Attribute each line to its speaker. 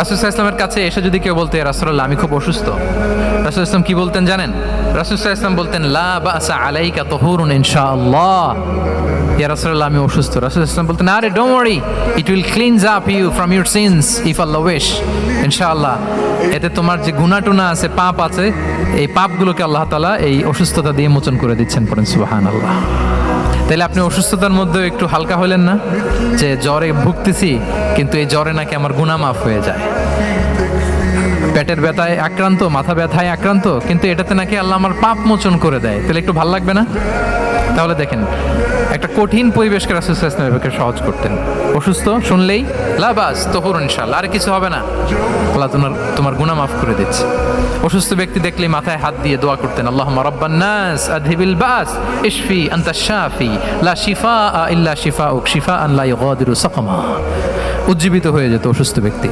Speaker 1: রাসুল ইসলামের কাছে এসে যদি কেউ বলতে রাসুল্লাহ আমি খুব অসুস্থ। রাসুল ইসলাম কি বলতেন জানেন? রাসুল ইসলাম বলতেন, লা বাসা আলাইকা তহুরুন ইনশাআল্লাহ। ইয়া আমি অসুস্থ। রাসূল ইসলাম বলতেন, আরে don't worry it will cleanse up you from your sins if Allah ইনশাআল্লাহ, এতে তোমার যে গুনাহ টুনা আছে, পাপ আছে, এই পাপগুলোকে আল্লাহ তাআলা এই অসুস্থতা দিয়ে মোচন করে দিচ্ছেন পড়েন, সুবহানাল্লাহ। তাহলে আপনি অসুস্থতার মধ্যেও একটু হালকা হলেন না? যে জ্বরে ভুগতেছি, কিন্তু এই জ্বরে নাকি আমার গুণা মাফ হয়ে যায়। পেটের ব্যথায় আক্রান্ত, মাথা ব্যথায় আক্রান্ত, কিন্তু এটাতে নাকি আল্লাহ আমার পাপ মোচন করে দেয়। তাহলে একটু ভালো লাগবে না? তাহলে দেখেন, একটা কঠিন পরিবেশকে রাসুল ইসলামকে সহজ করতেন। অসুস্থ, শুনলেই লাবাস তখন ইনশাল্লাহ আর কিছু হবে না। আল্লাহ তোমার তোমার গুণা মাফ করে দিচ্ছে। অসুস্থ ব্যক্তি দেখলে মাথায় হাত দিয়ে দোয়া করতেন আল্লাহ রব্বান নাস আদহিবিল বাস, ইশফি আন্তা লা শিফা ইল্লা শিফা উক শিফা আল্লাহ লা ইগাদিরু উজ্জীবিত হয়ে যেত অসুস্থ ব্যক্তি।